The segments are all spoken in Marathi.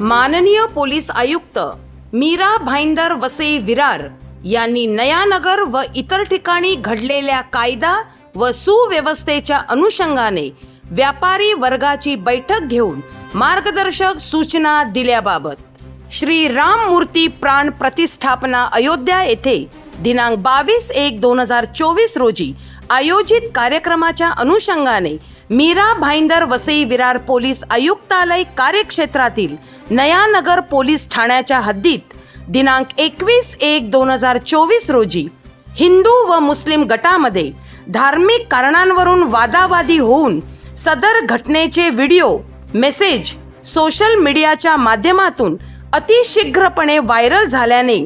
माननीय पोलीस आयुक्त मीरा भाईंदर वसे विरार यांनी नयानगर व इतर ठिकाणी घडलेल्या कायदा व सुव्यवस्थेच्या अनुषंगाने व्यापारी वर्गाची बैठक घेऊन मार्गदर्शक सूचना दिल्याबाबत श्री राम मूर्ती प्राण प्रतिष्ठापना अयोध्या येथे दिनांक बावीस एक दोन हजार चोवीस रोजी आयोजित कार्यक्रमाच्या अनुषंगाने मीरा भाईंदर वसई विरार पोलीस आयुक्तालय कार्यक्षेत्रातील नयानगर पोलीस ठाण्याच्या हद्दीत दिनांक एकवीस एक दोन हजार चोवीस रोजी हिंदू व मुस्लिम गटामध्ये धार्मिक कारणांवरून वादावादी होऊन सदर घटनेचे व्हिडिओ मेसेज सोशल मीडियाच्या माध्यमातून अतिशीघ्रपणे व्हायरल झाल्याने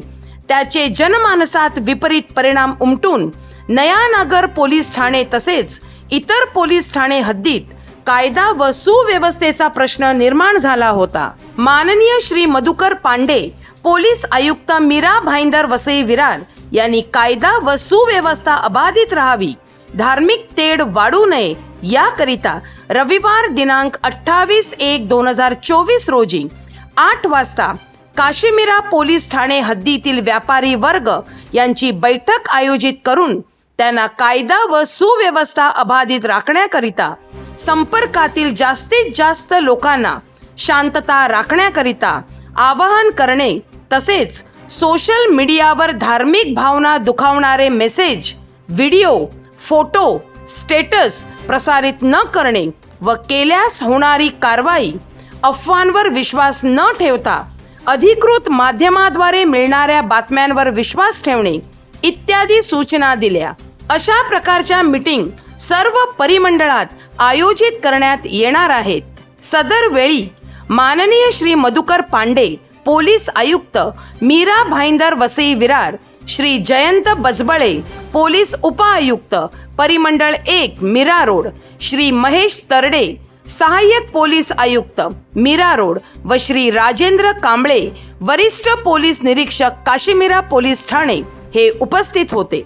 त्याचे जनमानसात विपरीत परिणाम उमटून नयानगर पोलीस ठाणे तसेच इतर पोलीस ठाणे हद्दीत कायदा व सुव्यवस्थेचा प्रश्न निर्माण झाला होता. माननीय श्री मधुकर पांडे पोलीस आयुक्त मीरा भाईंदर वसई विरार यांनी कायदा व सुव्यवस्था अबाधित राहावी धार्मिक तेढ वाढू नये याकरिता रविवार दिनांक अठ्ठावीस एक दोन हजार चोवीस रोजी आठ वाजता काश्मीरा पोलीस ठाणे हद्दीतील व्यापारी वर्ग यांची बैठक आयोजित करून त्यांना कायदा व सुव्यवस्था अबाधित राखण्याकरिता संपर्कातील जास्तीत जास्त लोकांना शांतता राखण्याकरिता आवाहन करणे तसेच सोशल मीडियावर धार्मिक भावना दुखावणारे मेसेज व्हिडिओ फोटो स्टेटस प्रसारित न करणे व केल्यास होणारी कारवाई अफवांवर विश्वास न ठेवता अधिकृत माध्यमाद्वारे मिळणाऱ्या बातम्यांवर विश्वास ठेवणे इत्यादी सूचना दिल्या. अशा प्रकारच्या मीटिंग सर्व परिमंडळात आयोजित करण्यात येणार आहेत. सदर वेळी माननीय श्री मधुकर पांडे पोलीस आयुक्त मीरा भाईंदर वसई विरार श्री जयंत बजबळे पोलीस उपआयुक्त परिमंडळ एक मीरा रोड श्री महेश तरडे सहाय्यक पोलीस आयुक्त मीरा रोड व श्री राजेंद्र कांबळे वरिष्ठ पोलीस निरीक्षक काशीमीरा पोलीस ठाणे. हे उपस्थित होते.